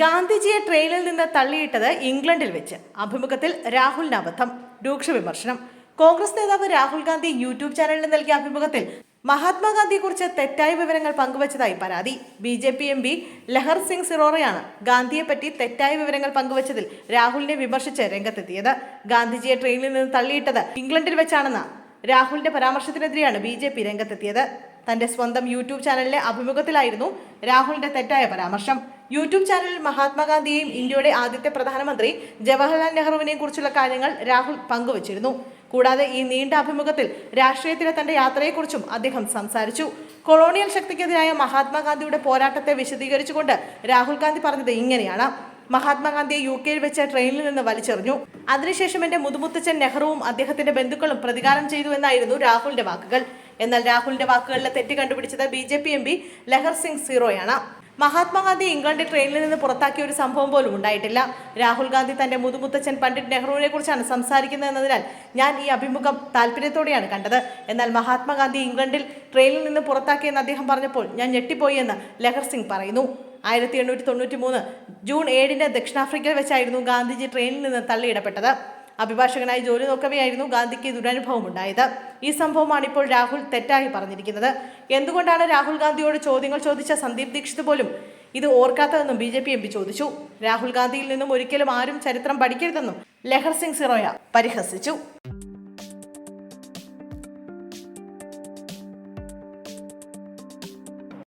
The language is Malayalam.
ഗാന്ധിജിയെ ട്രെയിനിൽ നിന്ന് തള്ളിയിട്ടത് ഇംഗ്ലണ്ടിൽ വെച്ച്. അഭിമുഖത്തിൽ രാഹുലിന് അബദ്ധം രൂക്ഷ വിമർശനം. കോൺഗ്രസ് നേതാവ് രാഹുൽ ഗാന്ധി യൂട്യൂബ് ചാനലിന് നൽകിയ അഭിമുഖത്തിൽ മഹാത്മാഗാന്ധിയെക്കുറിച്ച് തെറ്റായ വിവരങ്ങൾ പങ്കുവച്ചതായി പരാതി. B J P M P Lahar Singh സിറോറയാണ് ഗാന്ധിയെപ്പറ്റി തെറ്റായ വിവരങ്ങൾ പങ്കുവച്ചതിൽ രാഹുലിനെ വിമർശിച്ച് രംഗത്തെത്തിയത്. ഗാന്ധിജിയെ ട്രെയിനിൽ നിന്ന് തള്ളിയിട്ടത് ഇംഗ്ലണ്ടിൽ വെച്ചാണെന്ന രാഹുലിന്റെ പരാമർശത്തിനെതിരെയാണ് ബി രംഗത്തെത്തിയത്. തന്റെ സ്വന്തം യൂട്യൂബ് ചാനലിലെ അഭിമുഖത്തിലായിരുന്നു രാഹുലിന്റെ തെറ്റായ പരാമർശം. യൂട്യൂബ് ചാനലിൽ മഹാത്മാഗാന്ധിയെയും ഇന്ത്യയുടെ ആദ്യത്തെ പ്രധാനമന്ത്രി ജവഹർലാൽ നെഹ്റുവിനെയും കുറിച്ചുള്ള കാര്യങ്ങൾ രാഹുൽ പങ്കുവച്ചിരുന്നു. കൂടാതെ ഈ നീണ്ട അഭിമുഖത്തിൽ രാഷ്ട്രീയത്തിലെ തന്റെ യാത്രയെക്കുറിച്ചും അദ്ദേഹം സംസാരിച്ചു. കൊളോണിയൽ ശക്തിക്കെതിരായ മഹാത്മാഗാന്ധിയുടെ പോരാട്ടത്തെ വിശദീകരിച്ചുകൊണ്ട് രാഹുൽ ഗാന്ധി പറഞ്ഞത് ഇങ്ങനെയാണ്. മഹാത്മാഗാന്ധിയെ യു കെയിൽ വെച്ച ട്രെയിനിൽ നിന്ന് വലിച്ചെറിഞ്ഞു. അതിനുശേഷം എന്റെ മുതുമുത്തച്ഛൻ നെഹ്റുവും അദ്ദേഹത്തിന്റെ ബന്ധുക്കളും പ്രതികാരം ചെയ്തു എന്നായിരുന്നു രാഹുലിന്റെ വാക്കുകൾ. എന്നാൽ രാഹുലിന്റെ വാക്കുകളിലെ തെറ്റ് കണ്ടുപിടിച്ചത് B J P M P Lahar Singh സീറോയാണ്. Mahatma Gandhi ഇംഗ്ലണ്ടിൽ ട്രെയിനിൽ നിന്ന് പുറത്താക്കിയ ഒരു സംഭവം പോലും ഉണ്ടായിട്ടില്ല. രാഹുൽ ഗാന്ധി തന്റെ മുതുമുത്തച്ഛൻ പണ്ഡിറ്റ് നെഹ്റുവിനെ കുറിച്ചാണ് സംസാരിക്കുന്നത് എന്നതിനാൽ ഞാൻ ഈ അഭിമുഖം താല്പര്യത്തോടെയാണ് കണ്ടത്. എന്നാൽ മഹാത്മാഗാന്ധി ഇംഗ്ലണ്ടിൽ ട്രെയിനിൽ നിന്ന് പുറത്താക്കിയെന്ന് അദ്ദേഹം പറഞ്ഞപ്പോൾ ഞാൻ ഞെട്ടിപ്പോയി എന്ന് ലഹർ സിംഗ് പറയുന്നു. ആയിരത്തി എണ്ണൂറ്റി തൊണ്ണൂറ്റി മൂന്ന് ജൂൺ ഏഴിന് ദക്ഷിണാഫ്രിക്കയിൽ വെച്ചായിരുന്നു ഗാന്ധിജി ട്രെയിനിൽ നിന്ന് തള്ളിയിടപ്പെട്ടത്. അഭിഭാഷകനായി ജോലി നോക്കവെയായിരുന്നു ഗാന്ധിക്ക് ദുരനുഭവം ഉണ്ടായത് ഈ സംഭവമാണ് ഇപ്പോൾ രാഹുൽ തെറ്റായി പറഞ്ഞിരിക്കുന്നത്. എന്തുകൊണ്ടാണ് രാഹുൽ ഗാന്ധിയോട് ചോദ്യങ്ങൾ ചോദിച്ച സന്ദീപ് ദീക്ഷിത് പോലും ഇത് ഓർക്കാത്തതെന്നും B J P M P ചോദിച്ചു. രാഹുൽ ഗാന്ധിയിൽ നിന്നും ഒരിക്കലും ആരും ചരിത്രം പഠിക്കരുതെന്നും ലഹർ സിംഗ് സിറോയ പരിഹസിച്ചു.